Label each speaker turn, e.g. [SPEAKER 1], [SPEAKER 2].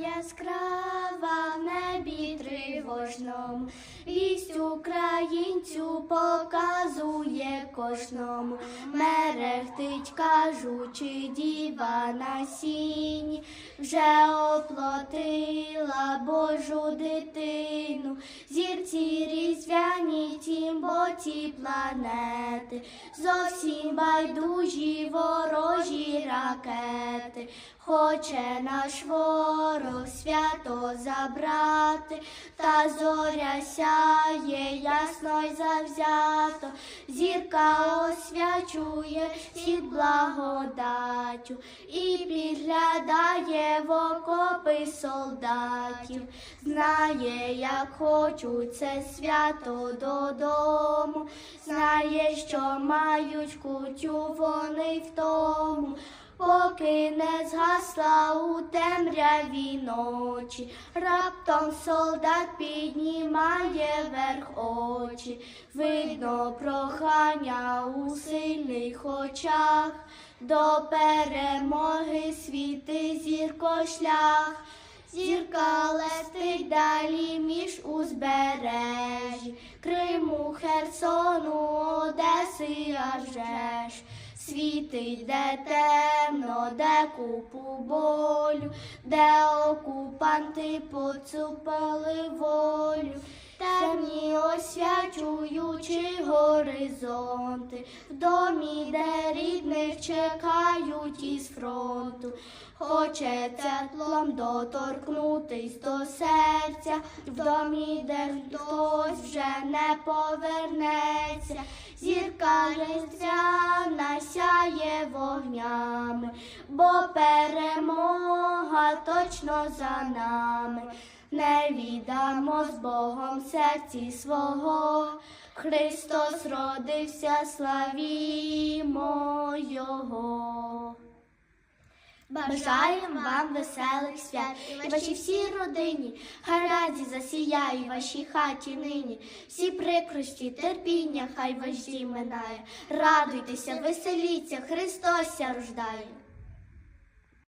[SPEAKER 1] яскрава в небі тривожному, вість українцю показує кожному, мерехтить, кажучи, діва на сіні, вже оплотила Божу дитину, зірці різдвяні тім боці планети, зовсім байдужі ворожі ракети, хоче наш ворог свято забрати, та зоря сяє ясно й завзято, зірка освячує світ благодаттю і підглядає в окопи солдатів, знає, як хочуть це свято додому, знає, що мають кутю вони в тому. Поки не згасла у темряві ночі, раптом солдат піднімає вверх очі, видно прохання у сильних очах, до перемоги світи зірко шлях. Зірка летить далі між узбережжі, Криму, Херсону, Одеси, а. Світить, де темно, де купу болю, де окупанти поцупили волю, освячуючи горизонти, в домі, де рідних чекають із фронту, хочеться тлом доторкнутись до серця, в домі, де хтось вже не повернеться, зірка різдвяна сяє вогнями, бо перемога точно за нами. Не віддамо з Богом серці свого, Христос родився, славімо Його. Бажаємо вам веселих свят і вашій всій родині, хай раді засіяє вашій хаті нині, всі прикрості, терпіння, хай ваш дім минає. Радуйтеся, веселіться, Христос ся рождає.